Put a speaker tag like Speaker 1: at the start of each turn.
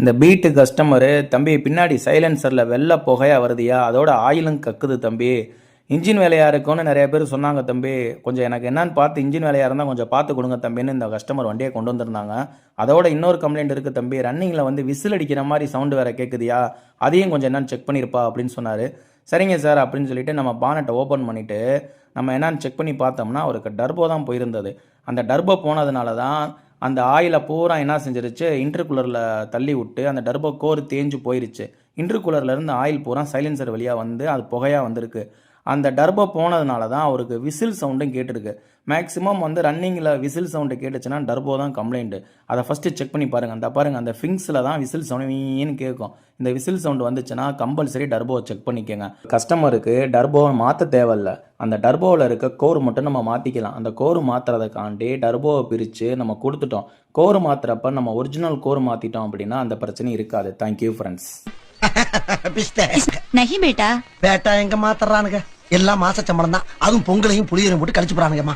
Speaker 1: இந்த beat customer தம்பி பின்னாடி சைலன்சரில் வெள்ளை புகையா வருதியா? அதோட ஆயிலும் கக்குது தம்பி. இன்ஜின் வேலையாக இருக்கும்னு நிறைய பேர் சொன்னாங்க தம்பி. கொஞ்சம் எனக்கு என்னன்னு பார்த்து இன்ஜின் வேலையாக இருந்தால் கொஞ்சம் பார்த்து கொடுங்க தம்பின்னு இந்த கஸ்டமர் வண்டியை கொண்டு வந்திருந்தாங்க. அதோட இன்னொரு கம்ப்ளைண்ட் இருக்குது தம்பி. ரன்னிங்கில் வந்து விசில் அடிக்கிற மாதிரி சவுண்டு வேறு கேட்குதியா அதையும் கொஞ்சம் என்னன்னு செக் பண்ணியிருப்பா அப்படின்னு சொன்னார். சரிங்க சார் அப்படின்னு சொல்லிட்டு நம்ம பானட்டை ஓப்பன் பண்ணிவிட்டு நம்ம என்னன்னு செக் பண்ணி பார்த்தோம்னா அவருக்கு டர்போ தான் போயிருந்தது. அந்த டர்போ போனதுனால தான் அந்த ஆயிலை பூரா என்ன செஞ்சிருச்சு? இன்டர்கூலரில் தள்ளி விட்டு அந்த டர்போ கோர் தேஞ்சு போயிருச்சு. இன்டர்கூலர்ல இருந்து ஆயில் பூரா சைலன்சர் வழியாக வந்து அது புகையாக வந்திருக்கு. அந்த டர்போ போனதுனால தான் அவருக்கு விசில் சவுண்டும் கேட்டிருக்கு. மேக்ஸிமம் வந்து ரன்னிங்கில் விசில் சவுண்டு கேட்டுச்சுன்னா டர்போ தான் கம்ப்ளைண்ட்டு அதை ஃபஸ்ட்டு செக் பண்ணி பாருங்கள் அந்த பாருங்கள் அந்த ஃபிங்ஸில் தான் விசில் சவுண்ட் வீன்னு கேட்கும் இந்த விசில் சவுண்டு வந்துச்சுன்னா கம்பல்சரி டர்போவை செக் பண்ணிக்கோங்க. கஸ்டமருக்கு டர்போவை மாற்ற தேவையில்ல. அந்த டர்போவில் இருக்க கோர் மட்டும் நம்ம மாற்றிக்கலாம் அந்த கோர் மாற்றுறதுக்காண்டி டர்போவை பிரித்து நம்ம கொடுத்துட்டோம். கோர் மாற்றுறப்ப நம்ம ஒரிஜினல் கோர் மாற்றிட்டோம் அப்படின்னா அந்த பிரச்சனை இருக்காது. தேங்க்யூ ஃப்ரெண்ட்ஸ்
Speaker 2: நகி பேட்டா?
Speaker 3: பேட்டா எங்கம்மா தர்றானுங்க எல்லாம் மாச சம்பளம் தான் அதுவும் பொங்கலையும் புளியரையும் போட்டு கழிச்சு போறானுங்கம்மா